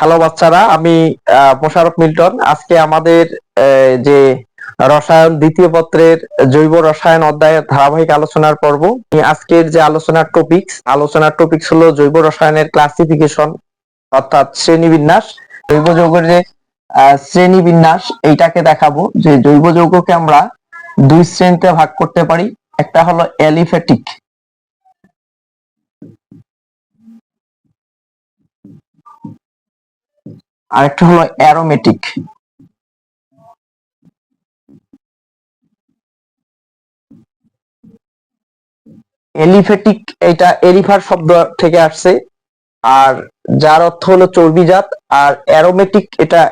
Hello বাচ্চারা আমি আহ, Mosharraf Milton. আজকে আমাদের যে রসায়ন দ্বিতীয় পত্রের জৈব রসায়ন অধ্যায়ের ধারাবাহিক আলোচনার পর্ব আজকের যে আলোচনার টপিকস আলোচনার টপিকস হলো জৈব রসায়নের ক্লাসিফিকেশন অর্থাৎ শ্রেণীবিন্যাস। জৈব যৌগের যে শ্রেণীবিন্যাস এইটাকে দেখাবো। যে জৈব যৌগকে আমরা দুই শ্রেণীতে ভাগ করতে পারি। একটা হলো অ্যালিফ্যাটিক আরেকটা হলো অ্যারোমেটিক এলিফেটিক এটা এলিফার শব্দ থেকে আসছে। আর যার অর্থ হলো চর্বিজাত আর অ্যারোমেটিক এটা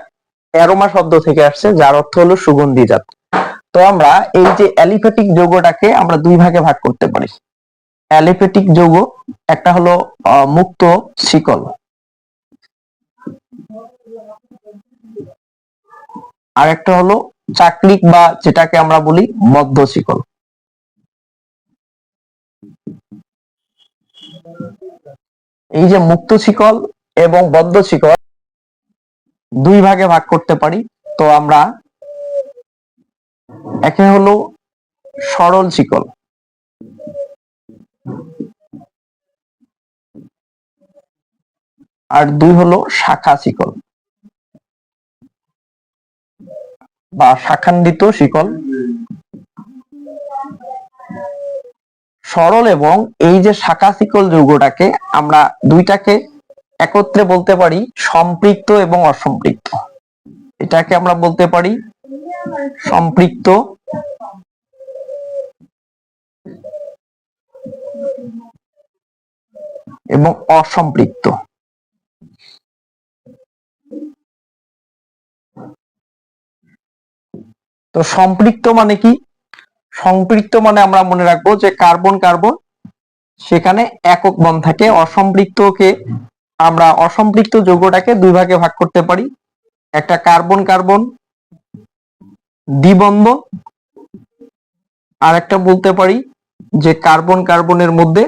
অ্যারোমা শব্দ থেকে আসছে, যার অর্থ হলো সুগন্ধিজাত তো আমরা এই যে অ্যালিফেটিক যৌগটাকে আমরা দুই ভাগে ভাগ করতে পারি। অ্যালিফেটিক যৌগ, একটা হলো মুক্ত শিকল। আর একটা হলো চাকলিক বা যেটাকে আমরা বলি বদ্ধ শিকল এই যে মুক্ত শিকল এবং বদ্ধ শিকল দুই ভাগে ভাগ করতে পারি, তো আমরা একে হলো সরল শিকল আর দুই হলো শাখা শিকল। বা শাখান্বিত শিকল। সরল এবং এই যে শাখা শিকল যৌগটাকে আমরা দুইটাকে একত্রে বলতে পারি সম্পৃক্ত এবং অসম্পৃক্ত। এটাকে আমরা বলতে পারি সম্পৃক্ত এবং অসম্পৃক্ত। তো সম্পৃক্ত মানে কি? সম্পৃক্ত মানে আমরা মনে রাখব যে কার্বন কার্বন, সেখানে একক বন্ধ থাকে। অসম্পৃক্তকে আমরা অসম্পৃক্ত যৌগটাকে দুই ভাগে ভাগ করতে পারি। একটা কার্বন কার্বন, দ্বিবন্ধ, আর একটা বলতে পারি যে কার্বন কার্বনের মধ্যে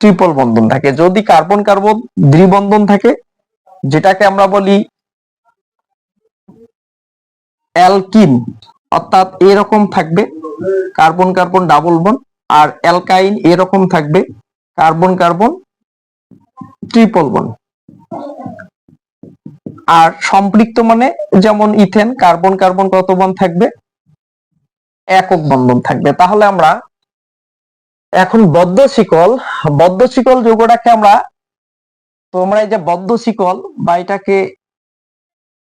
ট্রিপল বন্ধন থাকে। যদি কার্বন কার্বন দ্বিবন্ধন থাকে, যেটাকে আমরা বলি অ্যালকিন অর্থাৎ এরকম থাকবে, কার্বন কার্বন ডাবল বন, আর অ্যালকাইন এরকম থাকবে, কার্বন কার্বন ট্রিপল বন। আর সম্পৃক্ত মানে যেমন ইথেন, কার্বন কার্বন কত বন থাকবে? একক বন্ধন থাকবে। তাহলে আমরা এখন বদ্ধ শিকল বদ্ধ শিকল যৌগটাকে আমরা তোমরা এই যে বদ্ধ শিকল বা এটাকে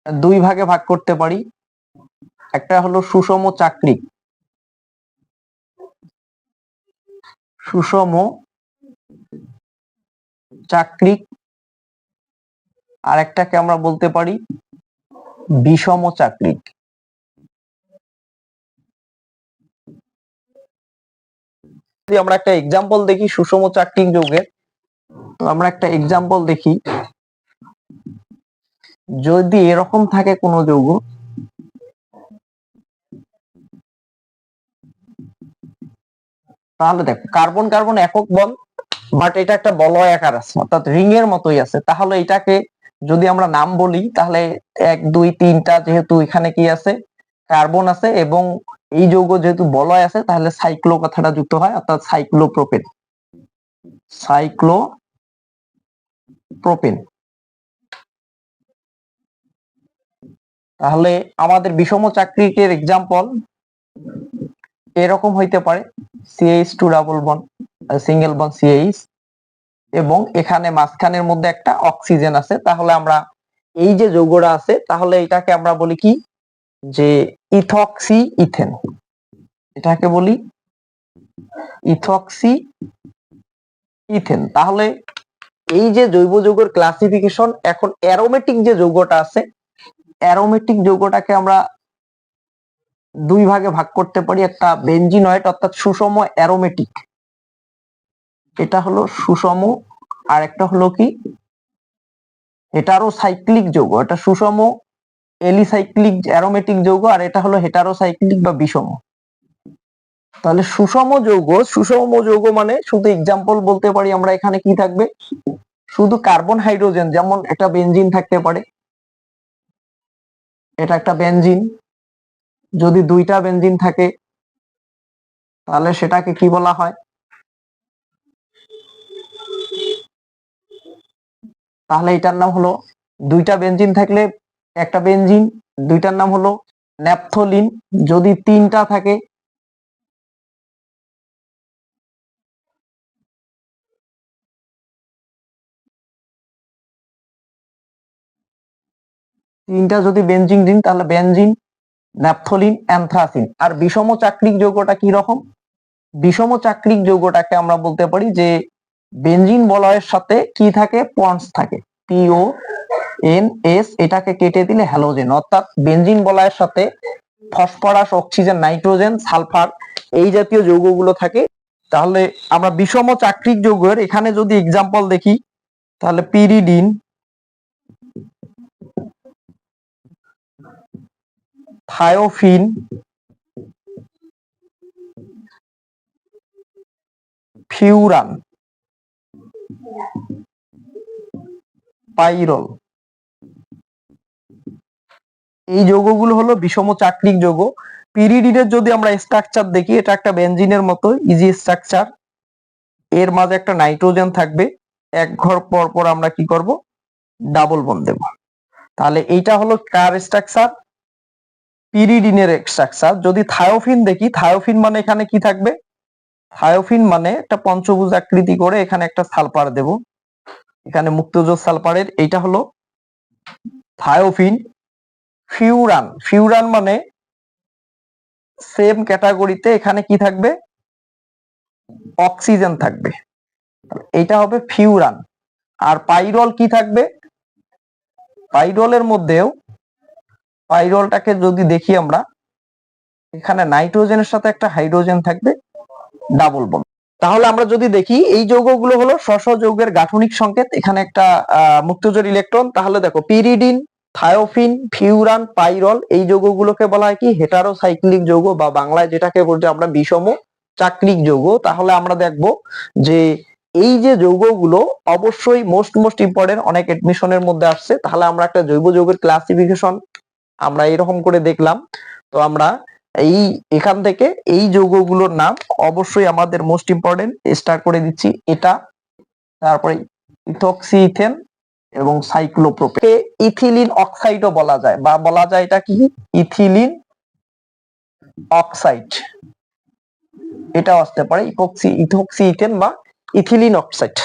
দুই ভাগে ভাগ করতে পারি। একটা হলো সুষম চাকরিক সুষম চাকরিক আর একটাকে আমরা বলতে পারি বিষম চাকরিক যদি আমরা একটা এক্সাম্পল দেখি সুষম চাকরিক যৌগের আমরা একটা এক্সাম্পল দেখি। যদি এরকম থাকে কোনো যৌগ তাহলে দেখো কার্বন কার্বন একক বল বাট এটা একটা বলয় আকার আছে, অর্থাৎ রিং এর মতোই আছে। তাহলে এটাকে যদি আমরা নাম বলি, তাহলে এক, দুই, তিনটা যেহেতু এখানে কি আছে? কার্বন আছে এবং এই যৌগ যেহেতু বলয় আছে, তাহলে সাইক্লো কথাটা যুক্ত হয়, অর্থাৎ সাইক্লোপ্রোপেন সাইক্লো প্রোপেন তাহলে আমাদের বিষম চাকরিকের এক্সাম্পল এরকম হইতে পারে। CH two double bond single bond CH এবং এখানে মাঝখানের মধ্যে একটা অক্সিজেন আছে। তাহলে আমরা এই যে যৌগটা আছে, তাহলে এটাকে আমরা বলি কি? যে ইথক্সি ইথেন এটাকে বলি ইথক্সি ইথেন তাহলে এই যে জৈব যৌগের ক্লাসিফিকেশন এখন অ্যারোমেটিক যে যৌগটা আছে অ্যারোমেটিক যৌগটাকে আমরা দুই ভাগে ভাগ করতে পারি, একটা বেঞ্জিনয়েড অর্থাৎ সুষম অ্যারোমেটিক। এটা হলো সুষম আর একটা হলো কি? হেটারো সাইক্লিক যৌগ, এটা সুষম, এলিসাইক্লিক অ্যারোমেটিক যৌগ, আর এটা হলো হেটারো সাইক্লিক বা বিষম। তাহলে সুষম যৌগ সুষম যৌগ মানে শুধু এক্সাম্পল বলতে পারি আমরা এখানে কি থাকবে? শুধু কার্বন হাইড্রোজেন যেমন একটা বেঞ্জিন থাকতে পারে। এটা একটা বেনজিন যদি দুইটা বেঞ্জিন থাকে, তাহলে সেটাকে কি বলা হয়? তাহলে এটার নাম হলো, দুইটা বেঞ্জিন থাকলে একটা বেঞ্জিন দুইটার নাম হলো ন্যাপথলিন। যদি তিনটা থাকে, তিনটা যদি বেনজিন দিন, তাহলে বেনজিন ন্যাপথলিন অ্যানথ্রাসিন আর বিষম চাকরিক যৌগটা কি রকম? বিষম চাকরিক যৌগটাকে আমরা বলতে পারি যে, বেনজিন বলয়ের সাথে কি থাকে? পন্স থাকে। পিও এন এস এটাকে কেটে দিলে হ্যালোজেন অর্থাৎ বেনজিন বলয়ের সাথে ফসফরাস অক্সিজেন নাইট্রোজেন সালফার এই জাতীয় যৌগগুলো থাকে। তাহলে আমরা বিষম চাকরিক যৌগের, এখানে যদি এক্সাম্পল দেখি, তাহলে পিরিডিন থায়োফিন। ফিউরান। পাইরল। এই যৌগগুলো হলো বিষম চাকরিক যৌগ। পিরিডিনের যদি আমরা স্ট্রাকচার দেখি, এটা একটা বেনজিনের মতো ইজি স্ট্রাকচার এর মাঝে একটা নাইট্রোজেন থাকবে। এক ঘর পর পর আমরা কি করব? ডাবল বন দেব। তাহলে এইটা হলো কার স্ট্রাকচার পিরিডিনের স্ট্রাকচার যদি থায়োফিন দেখি থায়োফিন মানে এখানে কি থাকবে? থায়োফিন মানে একটা পঞ্চভুজ আকৃতি করে এখানে একটা সালফার দেব। এখানে মুক্তজোর সালফারের, এইটা হলো থায়োফিন ফিউরান ফিউরান মানে সেম ক্যাটাগরিতে এখানে কি থাকবে? অক্সিজেন থাকবে। এটা হবে ফিউরান আর পাইরল কি থাকবে? পাইরলের মধ্যেও পাইরলটাকে যদি দেখি আমরা, এখানে নাইট্রোজেনের সাথে একটা হাইড্রোজেন থাকবে, ডাবল বন্ড। তাহলে আমরা যদি দেখি, এই যৌগগুলো হলো স্ব যৌগের গাঠনিক সংকেত, এখানে একটা মুক্তজোর ইলেকট্রন। তাহলে দেখো, পিরিডিন, থায়োফিন, ফিউরান, পাইরল, এই যৌগগুলোকে বলা হয় কি? হেটারোসাইক্লিক যৌগ বা বাংলায় যেটাকে বলতে আমরা বিষম চাকরিক যৌগ। তাহলে আমরা দেখব যে এই যে যৌগগুলো অবশ্যই মোস্ট মোস্ট ইম্পর্টেন্ট অনেক এডমিশনের মধ্যে আসছে। তাহলে আমরা একটা জৈব যৌগের ক্লাসিফিকেশন আমরা এরকম করে দেখলাম। তো আমরা এই, এখান থেকে এই যৌগগুলোর নাম অবশ্যই আমাদের মোস্ট ইম্পর্টেন্ট স্টার্ট করে দিচ্ছি। এটা, তারপরে ইথক্সি ইথেন এবং সাইক্লোপ্রোপে ইথিলিন অক্সাইডও বলা যায়, বা বলা যায় এটা কি? ইথিলিন অক্সাইড এটাও আসতে পারে ইথক্সি ইথেন বা ইথিলিন অক্সাইড